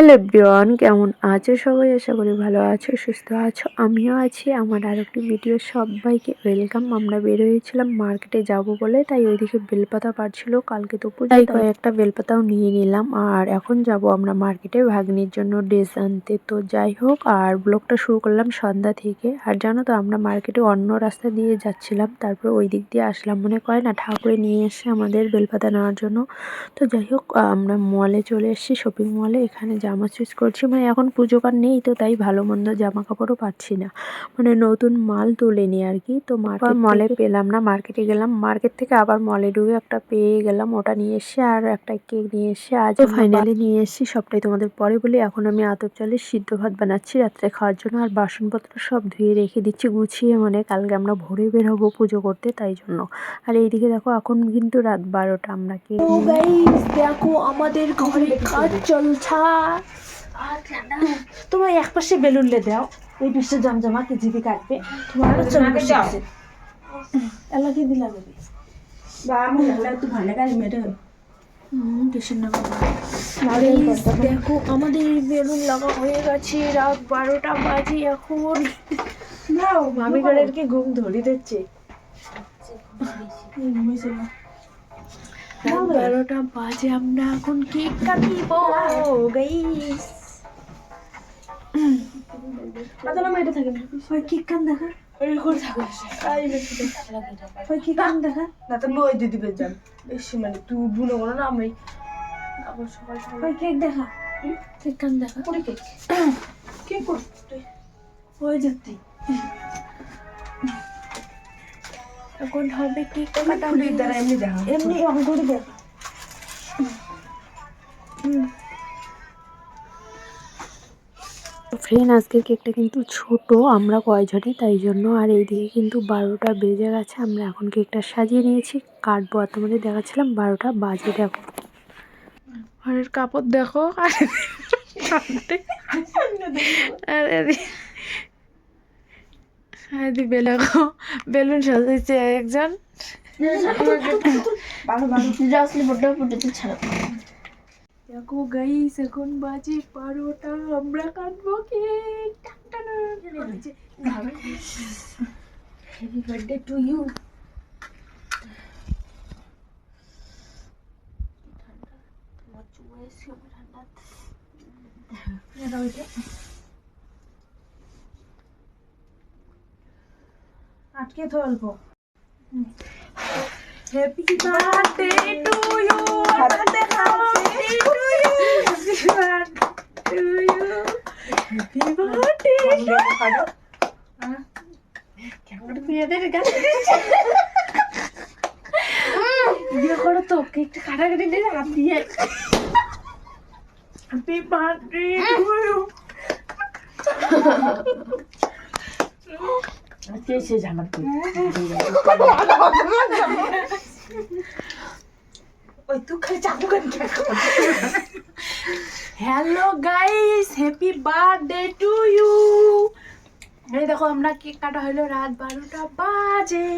Hello everyone কেমন আছো সবাই? আশা করি ভালো আছো সুস্থ আছো আমিও আছি। আমার আর একটি ভিডিও সবাইকে ওয়েলকাম আমরা বের হয়েছিলাম মার্কেটে যাব বলে তাই ওইদিকে বেলপাতা পাচ্ছিল কালকে তো তাই কয়েকটা বেলপাতাও নিয়ে নিলাম। আর এখন যাব আমরা মার্কেটে ভাগ্নির জন্য ড্রেস আনতে। তো যাই হোক আর ব্লগটা শুরু করলাম সন্ধ্যা থেকে। আর জানো তো আমরা মার্কেটে অন্য রাস্তা দিয়ে যাচ্ছিলাম। তারপর ওই দিক দিয়ে আসলাম। মনে করে না ঠাকুরে নিয়ে এসে আমাদের বেলপাতা নেওয়ার জন্য। তো যাই হোক আমরা মলে চলে এসেছি শপিং মলে এখানে জামা চুজ করছি। মানে এখন পুজো পার নেই তো তাই ভালো মন্দ জামা কাপড়ও পাচ্ছি না। মানে নতুন মাল তুলেনি আর কি। তো মার্কেট মলে পেলাম না মার্কেটে গেলাম। মার্কেট থেকে আবার মলে ঢুকে একটা পেয়ে গেলাম ওটা নিয়ে এসে আর একটা কেক নিয়ে এসে আজ ফাইনালি নিয়ে এসেছি সবটাই তোমাদের পরে বলি। এখন আমি আতপ চালের সিদ্ধ ভাত বানাচ্ছি রাত্রে খাওয়ার জন্য। আর বাসনপত্র সব ধুয়ে রেখে দিচ্ছি গুছিয়ে মানে কালকে আমরা ভোরে বের হব পুজো করতে তাই জন্য। আর এইদিকে দেখো এখন কিন্তু রাত বারোটা আমরা গাইস দেখো আমাদের ঘরে কাজ চলছে। তোমার এক পাশে বেলুন লে দাও এই পাশে জমজমা কে জিবি কাটবে তোমার চলবে এলাকি দিলা বেবি হুম বেশি না Guys, দেখো আমাদের বেলুন লাগা হয়ে গেছে রাত বারোটা বাজে এখন। মামি ঘরের কি ঘুম ধরি দিচ্ছে রাত বারোটা বাজে আমরা এখন কেক কাটিব। গাইস। ওই কেক কান দেখা। ওই করে থাকো ওই কেক কান দেখা। না তো বই দিয়ে দিবে বেশি মানে তুই বুনো করো না আমি আবার সকাল সকাল ওই কেক দেখা। কেক কান দেখা। করে কে কে করছ? তুই ওই যেতে এখন হবে কাটা দ্বারা এমনি দেখা। এমনি ফ্রেন্ড আজকের কেকটা কিন্তু ছোট আমরা কয়জনে তাই জন্য আর এইদিকে কিন্তু বারোটা বেজে গেছে আমরা এখন কেকটা সাজিয়ে নিয়েছি কাটবো আর তোমাদের দেখাচ্ছিলাম বারোটা বাজে দেখো। ঘরের কাপড় দেখো আর এদি বেলাগো বেলুন সাজাইছে একজন। দেখো গাইস এখন বাজে বারোটা আমরা কাটবো cake happy birthday to you আটকে তো অল্প happy birthday to you birthday to you happy birthday to you happy birthday ইয়ে করো তো কেকটা কাটাকাটি দিয়ে হাত দিয়ে। হ্যাপি বার্থডে টু ইউ কে সে ওই তুই খালি hello guys happy birthday to you এই দেখো, আমরা কেক কাটা হলো রাত বারোটা বাজে।